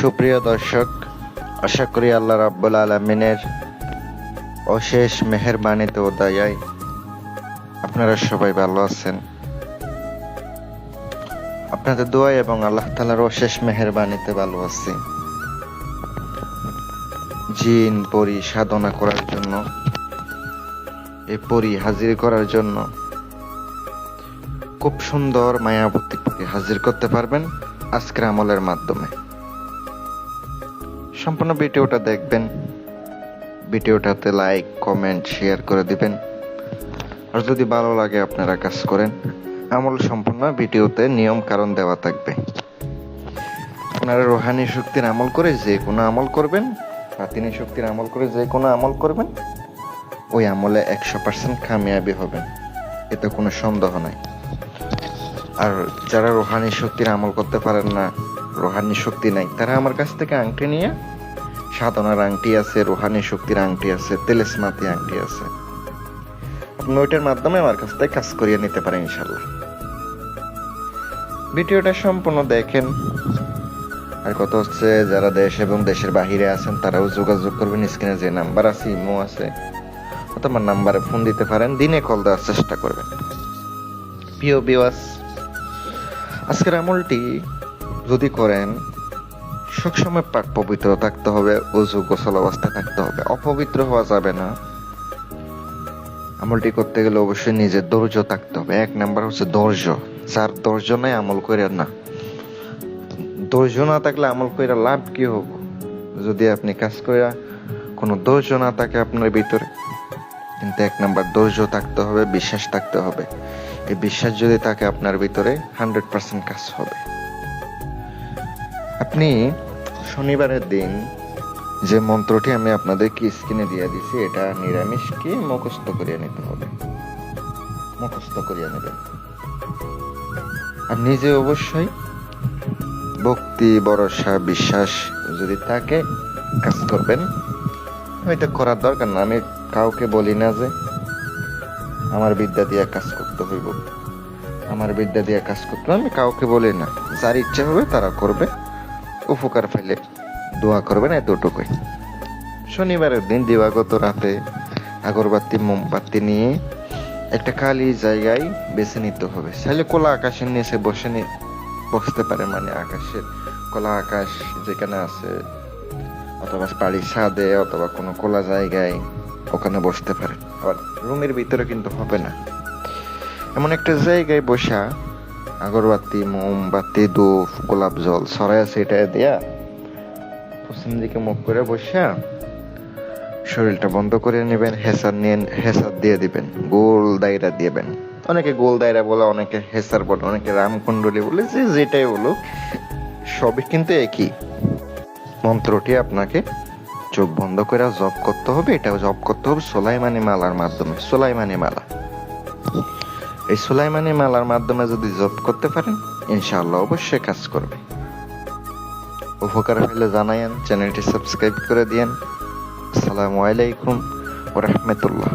সুপ্রিয় দর্শক, আশা করি আল্লাহ রাব্বুল আলমিনের অশেষ মেহেরবানিতে ও দয়ায় আপনারা সবাই ভালো আছেন। আপনাদের দোয়াই এবং আল্লাহ তালার অশেষ মেহেরবানিতে ভালো আছি। জিন পরি সাধনা করার জন্য এই পরি হাজির করার জন্য খুব সুন্দর মায়াবতীকে হাজির করতে পারবেন আজকের আমলের মাধ্যমে। সম্পূর্ণ ভিডিওটা দেখবেন। ভিডিওটাতে লাইক কমেন্ট শেয়ার করে দিবেন। আর যদি ভালো লাগে আপনারা কাজ করেন, আমল সম্পূর্ণ ভিডিওতে নিয়ম কারণ দেওয়া থাকবে। আপনারা রোহানি শক্তির আমল করে যে কোনো আমল করবেন, বাতিনি শক্তির আমল করে যে কোনো আমল করবেন, ওই আমলে একশো পার্সেন্ট কামিয়াবি হবেন। এতে কোনো সন্দেহ নাই। আর যারা রোহানি শক্তির আমল করতে পারেন না, রোহানি শক্তি নাই, তারা আমার কাছ থেকে আংটি নিয়ে সাধনার আংটি আছে, রোহানি শক্তির আংটি আছে, তেলেসমাতি আংটি আছে। আপনি ওইটার মাধ্যমে আমার কাছ থেকে কাজ করিয়ে নিতে পারেন ইনশাল্লাহ ভিডিওটা সম্পূর্ণ দেখেন। আর কত হচ্ছে, যারা দেশ এবং দেশের বাহিরে আছেন, তারাও যোগাযোগ করবেন। স্ক্রিনে যে নাম্বার আছে, ইমো আছে, অথবা নাম্বারে ফোন দিতে পারেন। দিনে কল দেওয়ার চেষ্টা করবেন। প্রিয় বিওয়াস আজকের আমলটি যদি করেন সবসময় পাক পবিত্র থাকতে হবে, অজু গোসল অবস্থায় থাকতে হবে। অপবিত্র হওয়া যাবে না। আমলটি করতে গেলে অবশ্যই নিজের ধৈর্য থাকতে হবে। এক নাম্বার হচ্ছে ধৈর্য। যার ধৈর্য নাই, আমল করে না। ধৈর্য না থাকলে আমল করে লাভ কি হব? যদি আপনি কাজ করে কোনো ধৈর্য না থাকে আপনার ভিতরে, কিন্তু এক নাম্বার ধৈর্য থাকতে হবে, বিশ্বাস থাকতে হবে। এই বিশ্বাস যদি থাকে আপনার ভিতরে হান্ড্রেড পার্সেন্ট কাজ হবে। আপনি শনিবারের দিন যে মন্ত্রটি আমি আপনাদেরকে স্ক্রিনে দিয়ে দিছি এটা নিরামিষকে মুখস্থ করিয়ে নিতে হবে? মুখস্থ করিয়ে নেবেন। আর নিজে অবশ্যই ভক্তি, ভরসা, বিশ্বাস যদি থাকে, কাজ করবেন। এটা করার দরকার না, আমি কাউকে বলি না যে আমার বিদ্যা দিয়ে কাজ করতে হইব। আমার বিদ্যা দিয়ে কাজ করতে আমি কাউকে বলি না। যার ইচ্ছা হবে তারা করবে। উপকার ফেলে দোয়া করবেন এতটুকুই। শনিবারের দিন দিবাগত রাতে আগরবাতি, মোমবাতি নিয়ে একটা খালি জায়গায় বেছে নিতে হবে। চাইলে কোলা আকাশের নিচে বসে বসতে পারে মানে আকাশের কোলা আকাশ যেখানে আছে, অথবা বাড়ির ছাদে অথবা কোনো কোলা জায়গায় ওখানে বসতে পারে। আবার রুমের ভিতরে কিন্তু হবে না। এমন একটা জায়গায় বসা আগরবাতি, মোমবাতি, ধূপ, গোলাপ জল ছড়াই আছে এটা দেয়া পশ্চিম দিকে মুখ করে বসা শরীরটা বন্ধ করে নেবেন, হেসার নিয়ে হেসার দিয়ে দিবেন, গোল দায়রা দিবেন। অনেকে গোল দায়রা বলে, অনেকে হেসার বলে, অনেকে রামকুণ্ডলী বলে, যে যেটাই বলুক, সবই কিন্তু একই। মন্ত্রটি আপনাকে চোখ বন্ধ করে জব করতে হবে এটা জব করতে হবে সোলাইমানি মালার মাধ্যমে, সোলাইমানি মালা। এই সুলাইমানি মালার মাধ্যমে যদি জব করতে পারেন, ইনশাআল্লাহ অবশ্যই কাজ করবে। উপকার হইলে জানায়েন চ্যানেলটি সাবস্ক্রাইব করে দিয়েন। আসসালামু আলাইকুম ওয়া রাহমাতুল্লাহ।